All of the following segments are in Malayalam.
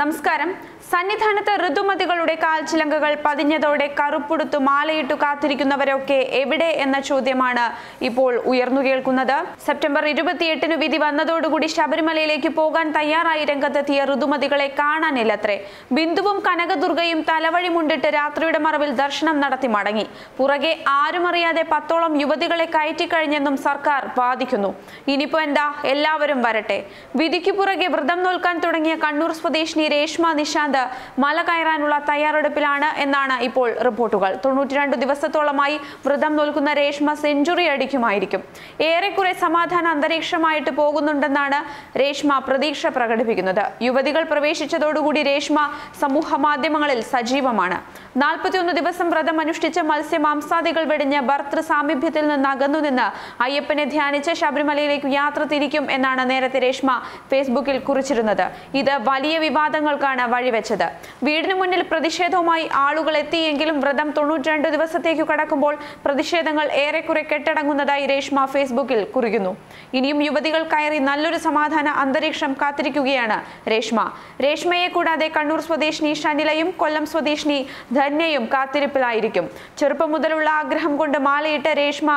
നമസ്കാരം. സന്നിധാനത്ത് ഋതുമതികളുടെ കാൽച്ചിലങ്കകൾ പതിഞ്ഞതോടെ കറുപ്പുടുത്തു മാലയിട്ടു കാത്തിരിക്കുന്നവരൊക്കെ എവിടെ എന്ന ചോദ്യമാണ് ഇപ്പോൾ ഉയർന്നു കേൾക്കുന്നത്. സെപ്റ്റംബർ ഇരുപത്തിയെട്ടിന് വിധി വന്നതോടുകൂടി ശബരിമലയിലേക്ക് പോകാൻ തയ്യാറായി രംഗത്തെത്തിയ ഋതുമതികളെ കാണാനില്ലത്രേ. ബിന്ദുവും കനകദുർഗയും തലവഴി മുണ്ടിട്ട് രാത്രിയുടെ മറവിൽ ദർശനം നടത്തി മടങ്ങി. പുറകെ ആരുമറിയാതെ പത്തോളം യുവതികളെ കയറ്റിക്കഴിഞ്ഞെന്നും സർക്കാർ വാദിക്കുന്നു. ഇനിയിപ്പോ എന്താ? എല്ലാവരും വരട്ടെ. വിധിക്ക് പുറകെ വ്രതം നോൽക്കാൻ തുടങ്ങിയ കണ്ണൂർ സ്വദേശിനി രേഷ്മ നിശാന്ത് മല കയറാനുള്ള തയ്യാറെടുപ്പിലാണ് എന്നാണ് ഇപ്പോൾ റിപ്പോർട്ടുകൾ. തൊണ്ണൂറ്റിരണ്ട് ദിവസത്തോളമായി വ്രതം നോൽക്കുന്ന രേഷ്മ സെഞ്ചുറി അടിക്കുമായിരിക്കും. ഏറെക്കുറെ സമാധാന അന്തരീക്ഷമായിട്ട് പോകുന്നുണ്ടെന്നാണ് രേഷ്മ പ്രതീക്ഷ പ്രകടിപ്പിക്കുന്നത്. യുവതികൾ പ്രവേശിച്ചതോടുകൂടി രേഷ്മ സമൂഹ മാധ്യമങ്ങളിൽ സജീവമാണ്. നാൽപ്പത്തിയൊന്ന് ദിവസം വ്രതം അനുഷ്ഠിച്ച മത്സ്യ മാംസാദികൾ വെടിഞ്ഞ് ഭർത്തൃ സാമീപ്യത്തിൽ നിന്ന് അകന്നുനിന്ന് അയ്യപ്പനെ ധ്യാനിച്ച് ശബരിമലയിലേക്ക് യാത്ര തിരിക്കും എന്നാണ് നേരത്തെ രേഷ്മ ഫേസ്ബുക്കിൽ കുറിച്ചിരുന്നത്. ഇത് വലിയ വിവാദങ്ങൾക്കാണ് വഴിവെച്ചത്. വീടിന് മുന്നിൽ പ്രതിഷേധവുമായി ആളുകൾ എത്തിയെങ്കിലും വ്രതം തൊണ്ണൂറ്റിരണ്ട് ദിവസത്തേക്ക് കടക്കുമ്പോൾ പ്രതിഷേധങ്ങൾ ഏറെക്കുറെ കെട്ടടങ്ങുന്നതായി രേഷ്മ ഫേസ്ബുക്കിൽ കുറിക്കുന്നു ഇനിയും യുവതികൾ കയറി നല്ലൊരു സമാധാന അന്തരീക്ഷം കാത്തിരിക്കുകയാണ് രേഷ്മ. രേഷ്മയെ കൂടാതെ കണ്ണൂർ സ്വദേശിനി ഷനിലയും കൊല്ലം സ്വദേശിനി ധന്യയും കാത്തിരിപ്പിലായിരിക്കും. ചെറുപ്പം മുതലുള്ള ആഗ്രഹം കൊണ്ട് മാലയിട്ട് രേഷ്മ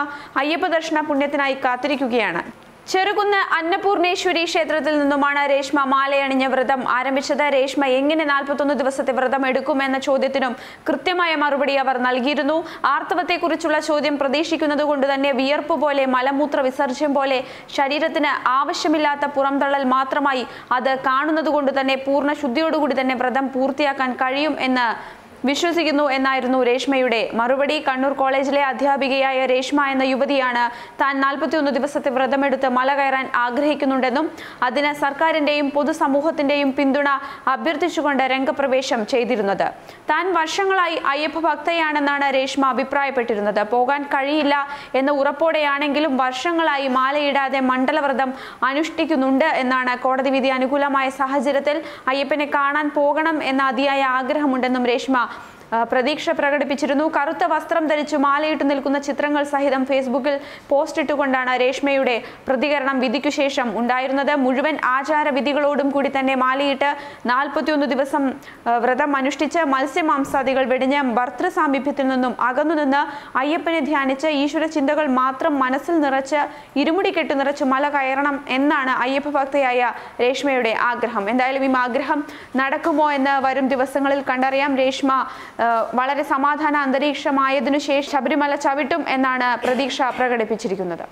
അയ്യപ്പ ദർശന പുണ്യത്തിനായി കാത്തിരിക്കുകയാണ്. ചെറുകുന്ന് അന്നപൂർണേശ്വരി ക്ഷേത്രത്തിൽ നിന്നുമാണ് രേഷ്മ മാലയണിഞ്ഞ വ്രതം ആരംഭിച്ചത്. രേഷ്മ എങ്ങനെ നാൽപ്പത്തൊന്ന് ദിവസത്തെ വ്രതം എടുക്കുമെന്ന ചോദ്യത്തിനും കൃത്യമായ മറുപടി അവർ നൽകിയിരുന്നു. ആർത്തവത്തെക്കുറിച്ചുള്ള ചോദ്യം പ്രതീക്ഷിക്കുന്നത് കൊണ്ട് തന്നെ വിയർപ്പ് പോലെ മലമൂത്ര വിസർജ്യം പോലെ ശരീരത്തിന് ആവശ്യമില്ലാത്ത പുറംതള്ളൽ മാത്രമായി അത് കാണുന്നത് കൊണ്ട് തന്നെ പൂർണ ശുദ്ധിയോടുകൂടി തന്നെ വ്രതം പൂർത്തിയാക്കാൻ കഴിയും എന്ന് വിശ്വസിക്കുന്നു എന്നായിരുന്നു രേഷ്മയുടെ. മറുപടി കണ്ണൂർ കോളേജിലെ അധ്യാപികയായ രേഷ്മ എന്ന യുവതിയാണ് താൻ നാൽപ്പത്തിയൊന്ന് ദിവസത്തെ വ്രതമെടുത്ത് മല കയറാൻ ആഗ്രഹിക്കുന്നുണ്ടെന്നും അതിന് സർക്കാരിന്റെയും പൊതുസമൂഹത്തിന്റെയും പിന്തുണ അഭ്യർത്ഥിച്ചുകൊണ്ട് രംഗപ്രവേശം ചെയ്തിരുന്നത്. താൻ വർഷങ്ങളായി അയ്യപ്പ ഭക്തയാണെന്നാണ് രേഷ്മ അഭിപ്രായപ്പെട്ടിരുന്നത്. പോകാൻ കഴിയില്ല എന്ന ഉറപ്പോടെയാണെങ്കിലും വർഷങ്ങളായി മാലയിടാതെ മണ്ഡലവ്രതം അനുഷ്ഠിക്കുന്നുണ്ട് എന്നാണ് കോടതി വിധി അനുകൂലമായ സാഹചര്യത്തിൽ അയ്യപ്പനെ കാണാൻ പോകണം എന്ന അതിയായ ആഗ്രഹമുണ്ടെന്നും രേഷ്മ പ്രതീക്ഷ പ്രകടിപ്പിച്ചിരുന്നു. കറുത്ത വസ്ത്രം ധരിച്ചു മാലയിട്ട് നിൽക്കുന്ന ചിത്രങ്ങൾ സഹിതം ഫേസ്ബുക്കിൽ പോസ്റ്റ് ഇട്ടുകൊണ്ടാണ് രേഷ്മയുടെ പ്രതികരണം വിധിക്കു ശേഷം ഉണ്ടായിരുന്നത്. മുഴുവൻ ആചാരവിധികളോടും കൂടി തന്നെ മാലയിട്ട് നാൽപ്പത്തിയൊന്ന് ദിവസം വ്രതം അനുഷ്ഠിച്ച് മത്സ്യമാംസാദികൾ വെടിഞ്ഞ് ഭർത്തൃ സാമീപ്യത്തിൽ നിന്നും അകന്നുനിന്ന് അയ്യപ്പനെ ധ്യാനിച്ച് ഈശ്വര ചിന്തകൾ മാത്രം മനസ്സിൽ നിറച്ച് ഇരുമുടി കെട്ടി നിറച്ച് മല കയറണം എന്നാണ് അയ്യപ്പ ഭക്തയായ രേഷ്മയുടെ ആഗ്രഹം. എന്തായാലും ഈ ആഗ്രഹം നടക്കുമോ എന്ന് വരും ദിവസങ്ങളിൽ കണ്ടറിയാം. രേഷ്മ വളരെ സമാധാന അന്തരീക്ഷമായതിനു ശേഷം ശബരിമല ചവിട്ടും എന്നാണ് പ്രതീക്ഷ പ്രകടിപ്പിച്ചിരിക്കുന്നത്.